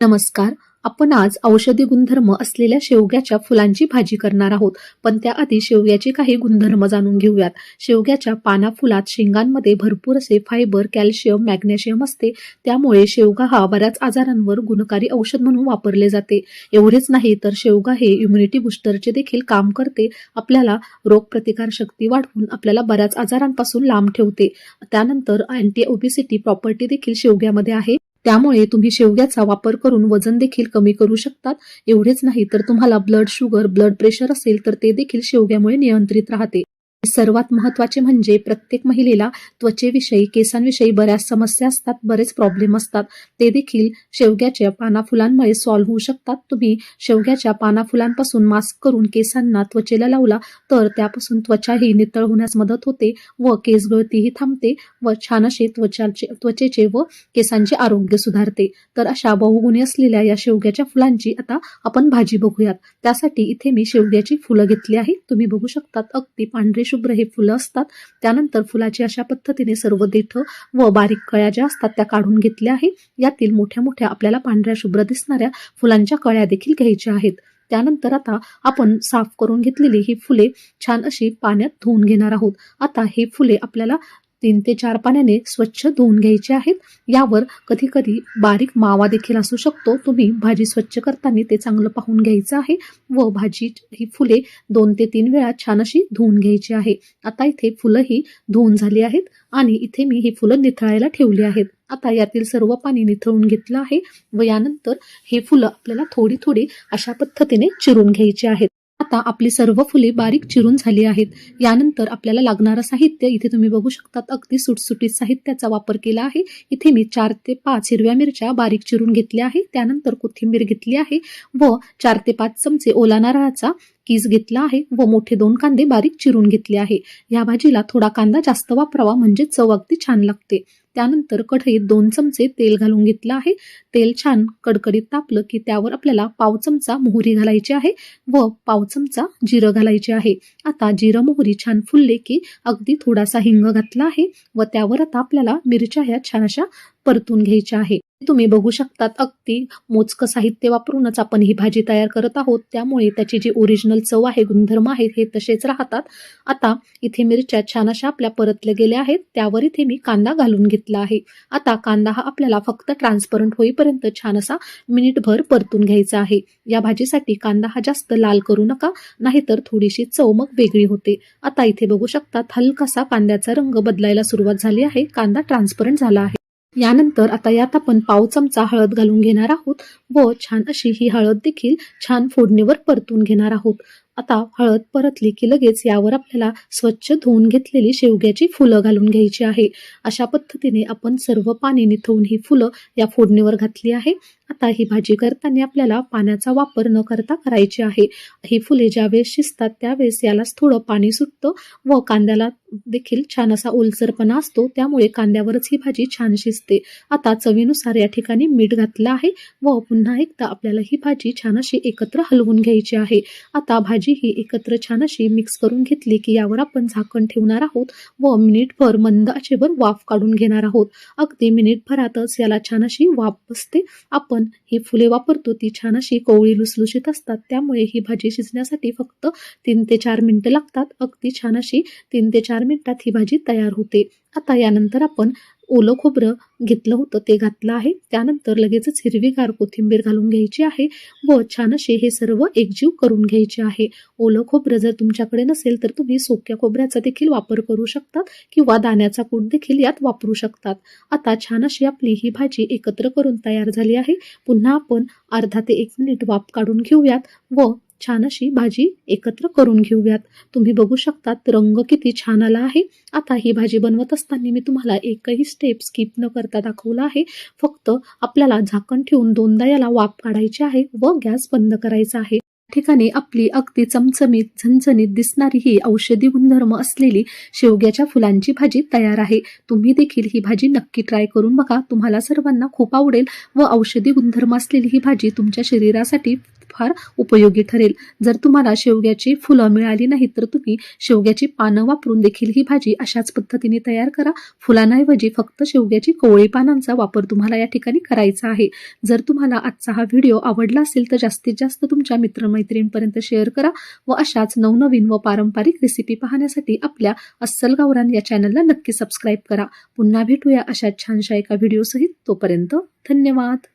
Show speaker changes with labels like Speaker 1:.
Speaker 1: नमस्कार. आपण आज औषधी गुणधर्म असलेल्या शेवग्याच्या फुलांची भाजी करणार आहोत. पण त्याआधी शेवग्याचे काही गुणधर्म जाणून घेऊयात. शेवग्याच्या पाना फुलात शेंगांमध्ये भरपूर असे फायबर कॅल्शियम मॅग्नेशियम असते. त्यामुळे शेवगा हा बऱ्याच आजारांवर गुणकारी औषध म्हणून वापरले जाते. एवढेच नाही तर शेवगा हे इम्युनिटी बुस्टरचे देखील काम करते. आपल्याला रोगप्रतिकार शक्ती वाढवून आपल्याला बऱ्याच आजारांपासून लांब ठेवते. त्यानंतर अँटी ओबिसिटी प्रॉपर्टी देखील शेवग्यामध्ये आहे. त्यामुळे तुम्ही शेवग्याचा वापर करून वजन देखील कमी करू शकतात. एवढेच नाही तर तुम्हाला ब्लड शुगर ब्लड प्रेशर असेल तर ते देखील शेवग्यामुळे नियंत्रित राहते. सर्वात महत्त्वाचे म्हणजे प्रत्येक महिलेला त्वचेविषयी केसांविषयी बऱ्याच समस्या असतात बरेच प्रॉब्लेम असतात. ते देखील शेवग्याच्या पाना फुलांमुळे सॉल्व्ह होऊ शकतात. तुम्ही शेवग्याच्या पाना फुलांपासून मास्क करून केसांना त्वचेला लावला तर त्यापासून त्वचाही नितळ होण्यास मदत होते व केस गळतीही थांबते व छान असे त्वचाचे त्वचेचे व केसांचे आरोग्य सुधारते. तर अशा बहुगुणी असलेल्या या शेवग्याच्या फुलांची आता आपण भाजी बघूयात. त्यासाठी इथे मी शेवग्याची फुलं घेतली आहे तुम्ही बघू शकतात अगदी पांढरे शुभ्र हे फुलं असतात. त्यानंतर फुलाची अशा पद्धतीने सर्व देठ व बारीक कळ्या ज्या असतात त्या काढून घेतल्या आहे यातील मोठ्या मोठ्या आपल्याला पांढऱ्या शुभ्र दिसणाऱ्या फुलांच्या कळ्या देखील घ्यायच्या आहेत. त्यानंतर आता आपण साफ करून घेतलेली ही फुले छान अशी पाण्यात धुवून घेणार आहोत. आता हे फुले आपल्याला तीन ते चार पाण्याने स्वच्छ धुवून घ्यायचे आहेत. यावर कधी कधी बारीक मावा देखील असू शकतो. तुम्ही भाजी स्वच्छ करताना ते चांगलं पाहून घ्यायचं आहे व भाजी ही फुले दोन ते तीन वेळा छान अशी धुवून घ्यायची आहे. आता इथे फुलं ही धुवून झाली आहेत आणि इथे मी ही फुलं निथळायला ठेवली आहेत. आता यातील सर्व पाणी निथळून घेतलं आहे व यानंतर हे फुलं आपल्याला थोडी थोडी अशा पद्धतीने चिरून घ्यायची आहेत. आता आपली सर्व फुले बारीक चिरून झाली आहेत. यानंतर आपल्याला लागणारं साहित्य इथे तुम्ही बघू शकतात. अगदी सुटसुटीत साहित्याचा वापर केला आहे. इथे मी चार ते पाच हिरव्या मिरच्या बारीक चिरून घेतल्या आहे. त्यानंतर कोथिंबीर घेतली आहे व चार ते पाच चमचे ओला नारळाचा कीस घेतला आहे व मोठे दोन कांदे बारीक चिरून घेतले आहे. या भाजीला थोडा कांदा जास्त वापरावा म्हणजे चव अगदी छान लागते. त्यानंतर कढईत दोन चमचे तेल घालून घेतलं आहे. तेल छान कडकडीत तापलं की त्यावर आपल्याला पाव चमचा मोहरी घालायची आहे व पाव चमचा जिरं घालायचे आहे. आता जिरं मोहरी छान फुलले की अगदी थोडासा हिंग घातला आहे व त्यावर आता आपल्याला मिरच्या ह्या छान अशा परतून घ्यायच्या आहे. तुम्ही बघू शकतात अगदी मोजकं साहित्य वापरूनच आपण ही भाजी तयार करत आहोत. त्यामुळे त्याची जी ओरिजिनल चव आहे गुणधर्म आहेत हे तसेच राहतात. आता इथे मिरच्या छान अशा आपल्या परतल्या गेल्या आहेत. त्यावर इथे मी कांदा घालून घेतला आहे. आता कांदा हा आपल्याला फक्त ट्रान्सपरंट होईपर्यंत छान असा मिनिटभर परतून घ्यायचा आहे. या भाजीसाठी कांदा हा जास्त लाल करू नका नाहीतर थोडीशी चव मग वेगळी होते. आता इथे बघू शकतात हलकासा कांद्याचा रंग बदलायला सुरुवात झाली आहे. कांदा ट्रान्सपरंट झाला आहे. यानंतर आता यात आपण पाव चमचा हळद घालून घेणार आहोत. व छान अशी ही हळद देखील छान फोडणीवर परतून घेणार आहोत. आता हळद परतली की लगेच यावर आपल्याला स्वच्छ धुवून घेतलेली शेवग्याची फुलं घालून घ्यायची आहे. अशा पद्धतीने आपण सर्व पाणी निथवून ही फुलं या फोडणीवर घातली आहे. आता ही भाजी करताना आपल्याला पाण्याचा वापर न करता करायची आहे. ही फुले ज्यावेळेस शिजतात त्यावेळेस यालाच थोडं पाणी सुटतं व कांद्याला देखील छान असा ओलसरपणा असतो त्यामुळे कांद्यावरच ही भाजी छान शिजते. आता चवीनुसार या ठिकाणी मीठ घातलं आहे व पुन्हा एकदा आपल्याला ही भाजी छान अशी एकत्र हलवून घ्यायची आहे. आता भाजी ही एकत्र छान अशी मिक्स करून घेतली की यावर आपण झाकण ठेवणार आहोत व मिनिटभर मंद आचेवर वाफ काढून घेणार आहोत. अगदी मिनिटभरातच याला छान अशी वाफ बसते. आपण ही फुले वापरतो ती छान अशी कोवळी लुसलुशीत असतात. त्यामुळे ही भाजी शिजण्यासाठी फक्त तीन ते चार मिनिटं लागतात. अगदी छान अशी तीन ते चार मिनिटात ही भाजी तयार होते. आता यानंतर आपण ओलं खोबरं घेतलं होतं ते घातलं आहे. त्यानंतर लगेचच हिरवीगार कोथिंबीर घालून घ्यायची आहे व छान असे हे सर्व एकजीव करून घ्यायचे आहे. ओलं खोबरं जर तुमच्याकडे नसेल तर तुम्ही सोक्या खोबऱ्याचा देखील वापर करू शकतात किंवा दाण्याचा कूट देखील यात वापरू शकतात. आता छान अशी आपली ही भाजी एकत्र करून तयार झाली आहे. पुन्हा आपण अर्धा ते एक मिनिट वाफ काढून घेऊयात व छान अशी भाजी एकत्र करून घेऊयात. तुम्ही बघू शकतात रंग किती छान आला आहे. आता ही भाजी बनवत असताना मी तुम्हाला एकही स्टेप स्किप न करता दाखवला आहे. फक्त आपल्याला झाकण ठेवून दोनदा याला वाफ काढायची आहे व गॅस बंद करायचा आहे. ठिकाणी आपली अगदी चमचमीत झणझणीत दिसणारी ही औषधी गुणधर्म असलेली शेवग्याच्या फुलांची भाजी तयार आहे. तुम्ही देखील ही भाजी नक्की ट्राय करून बघा. तुम्हाला सर्वांना खूप आवडेल व औषधी गुणधर्म असलेली ही भाजी तुमच्या शरीरासाठी फार उपयोगी ठरेल. जर तुम्हाला शेवग्याची फुलं मिळाली नाहीत तर तुम्ही शेवग्याची पानं वापरून देखील ही भाजी अशाच पद्धतीने तयार करा. फुलांऐवजी फक्त शेवग्याची कोवळी पानांचा वापर तुम्हाला या ठिकाणी करायचा आहे. जर तुम्हाला आजचा हा व्हिडिओ आवडला असेल तर जास्तीत जास्त तुमच्या मित्रमैत्रिणींपर्यंत शेअर करा व अशाच नवनवीन व पारंपरिक रेसिपी पाहण्यासाठी आपल्या अस्सल गावरान या चॅनलला नक्की सबस्क्राईब करा. पुन्हा भेटूया अशा छानशा एका व्हिडिओसहित तोपर्यंत धन्यवाद.